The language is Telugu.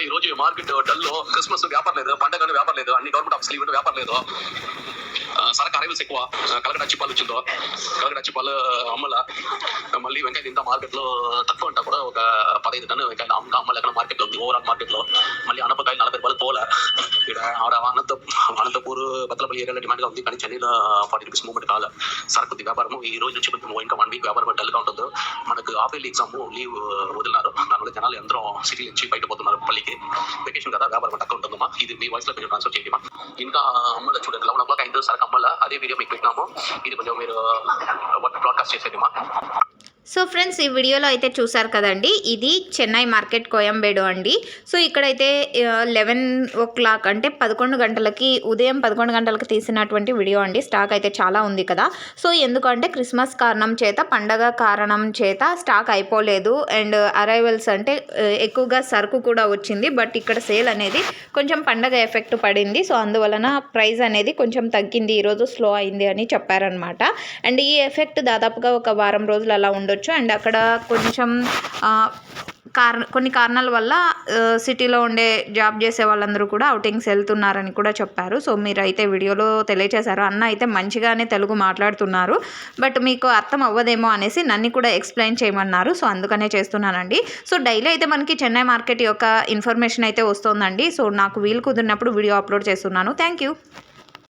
ఈ రోజు మార్కెట్ డల్ క్రిస్మస్ వ్యాపారం లేదు పండగ వ్యాపారం లేదు అన్ని గవర్నమెంట్ ఆఫీస్ లీవ్ వ్యాపారం లేదు. సరకు అరైవల్స్ ఎక్కువ ఆ, కలకడ చిప్పాలు వచ్చిందో కలకడ చిప్పాలు అమ్మల మళ్ళీ వెంకాయ తింటా మార్కెట్లో తక్కువ అంట కూడా ఒక పదహైదు టన్ను వెంకాయ అమ్మ అమ్మలు ఎక్కడ మార్కెట్లో ఉంది ఓవరాల్ మార్కెట్లో. మళ్ళీ అనపకాయలు నలభై రూపాయలు పోలే. ఇక్కడ ఆడ అనంత అనంతపూర్ ఏరియాలో డిమాండ్గా ఉంది కానీ చెన్నైలో ఫార్టీ రూపీస్ మూమెంట్ కాల. సరుకు వ్యాపారం ఈ రోజు నుంచి కొంచెం ఇంకా వన్ వీక్ వ్యాపారం డల్గా ఉంటుంది. మనకు ఆఫీల్ ఎగ్జామ్ లీవ్ వదిలినారు. దానివల్ల జనాలు ఎందరో సిటీ నుంచి బయట పోతున్నారు పల్లికి. వెకేషన్ కదా వ్యాపారం తక్కువ ఉంటుందమ్మా ఇది మీ వాయిస్లో కొంచెం ట్రాన్స్ఫర్ చేయండి ఇంకా అమ్మల చూడండి. లెవెన్ ఓ క్లాక్ అయింది సరకు అమ్మల. అదే వీడియో మీకు పెట్టినాము. ఇది కొంచెం మీరు uh, బ్రాడ్కాస్ట్ చేసేది మా సో ఫ్రెండ్స్ ఈ వీడియోలో అయితే చూసారు కదండి ఇది చెన్నై మార్కెట్ కోయంబేడు అండి. సో ఇక్కడైతే లెవెన్ ఓ క్లాక్ అంటే పదకొండు గంటలకి ఉదయం పదకొండు గంటలకు తీసినటువంటి వీడియో అండి. స్టాక్ అయితే చాలా ఉంది కదా. సో ఎందుకంటే క్రిస్మస్ కారణం చేత పండగ కారణం చేత స్టాక్ అయిపోలేదు. అండ్ అరైవల్స్ అంటే ఎక్కువగా సరుకు కూడా వచ్చింది. బట్ ఇక్కడ సేల్ అనేది కొంచెం పండగ ఎఫెక్ట్ పడింది. సో అందువలన ప్రైస్ అనేది కొంచెం తగ్గింది. ఈరోజు స్లో అయింది అని చెప్పారనమాట అండ్ ఈ ఎఫెక్ట్ దాదాపుగా ఒక వారం రోజులు అలా ఉండొచ్చు. అండ్ అక్కడ కొంచెం కారణ కొన్ని కారణాల వల్ల సిటీలో ఉండే జాబ్ చేసే వాళ్ళందరూ కూడా అవుటింగ్స్ వెళ్తున్నారని కూడా చెప్పారు. సో మీరు అయితే వీడియోలో తెలియచేశారు. అన్న అయితే మంచిగానే తెలుగు మాట్లాడుతున్నారు. బట్ మీకు అర్థం అవ్వదేమో అనేసి నన్ను కూడా ఎక్స్ప్లెయిన్ చేయమన్నారు. సో అందుకనే చేస్తున్నానండి. సో డైలీ అయితే మనకి చెన్నై మార్కెట్ యొక్క ఇన్ఫర్మేషన్ అయితే వస్తుందండి. సో నాకు వీలు కుదిరినప్పుడు వీడియో అప్లోడ్ చేస్తున్నాను. Thank you.